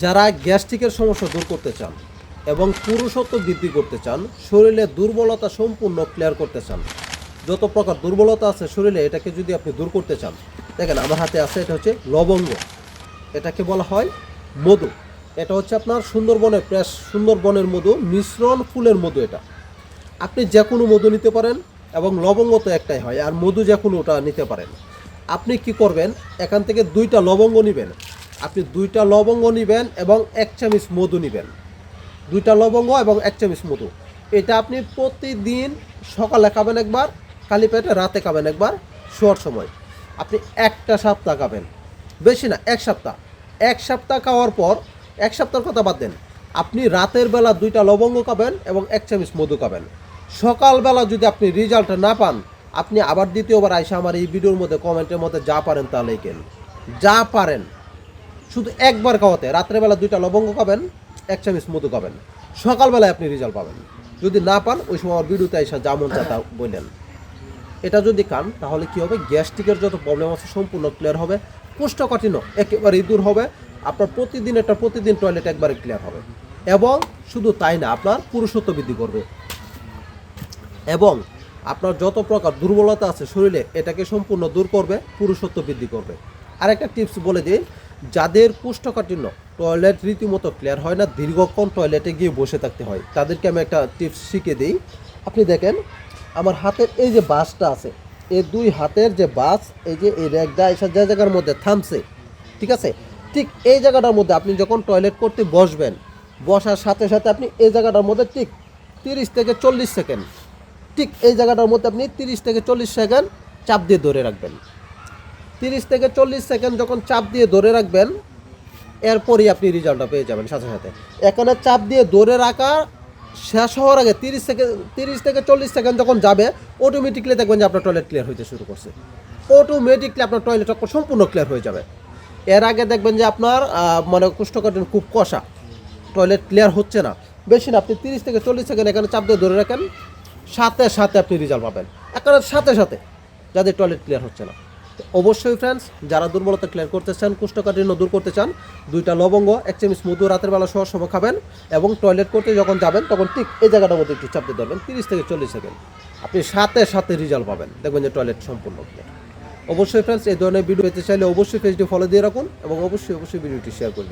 যারা গ্যাস্ট্রিকের সমস্যা দূর করতে চান এবং পুরুষত্ব বৃদ্ধি করতে চান, শরীরে দুর্বলতা সম্পূর্ণ ক্লিয়ার করতে চান। যত প্রকার দুর্বলতা আছে শরীরে, এটাকে যদি আপনি দূর করতে চান, দেখেন আমার হাতে আছে, এটা হচ্ছে লবঙ্গ। এটাকে বলা হয় মধু। এটা হচ্ছে আপনার সুন্দরবনের প্রেস সুন্দরবনের মধু, মিশ্রণ ফুলের মধু এটা। আপনি যে কোনো মধু নিতে পারেন এবং লবঙ্গ তো একটাই হয়, আর মধু যে কোনো ওটা নিতে পারেন। আপনি কি করবেন, এখান থেকে দুইটা লবঙ্গ নেবেন। আপনি দুইটা লবঙ্গ নেবেন এবং এক চামচ মধু নেবেন। দুইটা লবঙ্গ এবং এক চামচ মধু। এটা আপনি প্রতিদিন সকালে খাবেন একবার খালি পেটে রাতে খাবেন একবার, শোয়ার সময়। আপনি একটা সপ্তাহ খাবেন। বেশি না, এক সপ্তাহ। এক সপ্তাহ খাওয়ার পর, এক সপ্তাহের কথা বাদ দেন। আপনি রাতের বেলা দুইটা লবঙ্গ খাবেন এবং এক চামচ মধু খাবেন। সকালবেলা যদি আপনি রেজাল্ট না পান, আপনি আবার দ্বিতীয়বার আইসা আমার এই ভিডিওর মধ্যে কমেন্টের মধ্যে যা পারেন তা লেখেন। যা পারেন। শুধু একবার খাওয়াতে, রাত্রেবেলা দুইটা লবঙ্গ খাবেন, এক চামচ মধু খাবেন। সকালবেলায় আপনি রেজাল্ট পাবেন। যদি না পান, ওই সময় আমার ভিডিওতে এসে যেমন যা তা বললেন। এটা যদি খান, তাহলে কি হবে? গ্যাস্ট্রিকের যত প্রবলেম আছে, সম্পূর্ণ ক্লিয়ার হবে। কোষ্ঠকাঠিন্য একেবারেই দূর হবে। আপনার প্রতিদিন এটা প্রতিদিন টয়লেট একবারে ক্লিয়ার হবে। এবং শুধু তাই না, আপনার পুরুষত্ব বৃদ্ধি করবে। এবং আপনার যত প্রকার দুর্বলতা আছে শরীরে, এটাকে সম্পূর্ণ দূর করবে, পুরুষত্ব বৃদ্ধি করবে। আর একটা টিপস বলে দিই যাদের কোষ্ঠকাঠিন্য টয়লেট রীতিমতো ক্লিয়ার হয় না, দীর্ঘক্ষণ টয়লেটে গিয়ে বসে থাকতে হয়। তাদেরকে আমি একটা টিপস শিখিয়ে দিই। আপনি দেখেন, আমার হাতের এই যে বাসটা আছে, এই দুই হাতের যে বাস, এই যে এই র্যাকটা এসব যে জায়গার মধ্যে থামছে, ঠিক আছে? ঠিক এই জায়গাটার মধ্যে আপনি যখন টয়লেট করতে বসবেন, বসার সাথে সাথে আপনি এই জায়গাটার মধ্যে ঠিক তিরিশ থেকে চল্লিশ সেকেন্ড, ঠিক এই জায়গাটার মধ্যে আপনি তিরিশ থেকে চল্লিশ সেকেন্ড চাপ দিয়ে ধরে রাখবেন। তিরিশ থেকে চল্লিশ সেকেন্ড যখন চাপ দিয়ে ধরে রাখবেন, এরপরই আপনি রেজাল্টটা পেয়ে যাবেন সাথে সাথে। এখানে চাপ দিয়ে ধরে রাখা শেষ হওয়ার আগে তিরিশ সেকেন্ড তিরিশ থেকে চল্লিশ সেকেন্ড যখন যাবে অটোমেটিকলি দেখবেন যে আপনার টয়লেট ক্লিয়ার হইতে শুরু করছে। অটোমেটিকলি আপনার টয়লেট সম্পূর্ণ ক্লিয়ার হয়ে যাবে। এর আগে দেখবেন যে আপনার মানে কোষ্ঠকাঠিন্য খুব কষা। টয়লেট ক্লিয়ার হচ্ছে না। বেশি না, আপনি তিরিশ থেকে চল্লিশ সেকেন্ড এখানে চাপ দিয়ে ধরে রাখেন। সাথে সাথে আপনি রেজাল্ট পাবেন। একেবারে সাথে সাথে যাদের টয়লেট ক্লিয়ার হচ্ছে না। অবশ্যই ফ্রেন্ডস যারা দুর্বলতা ক্লিয়ার করতে চান, কুষ্ঠকাঠিন্য দূর করতে চান, দুইটা লবঙ্গ, এক চামচ মধু রাতের বেলা সহ সময় খাবেন এবং টয়লেট করতে যখন যাবেন, তখন ঠিক এই জায়গাটার মধ্যে একটু চাপ দিয়ে ধরবেন, তিরিশ থেকে চল্লিশ সেকেন্ড আপনি সাথে সাথে রেজাল্ট পাবেন। দেখবেন যে টয়লেট সম্পূর্ণ অবশ্যই ফ্রেন্ডস এই ধরনের ভিডিও পেতে চাইলে অবশ্যই পেজটি ফলো দিয়ে রাখুন এবং অবশ্যই অবশ্যই ভিডিওটি শেয়ার করে দিন।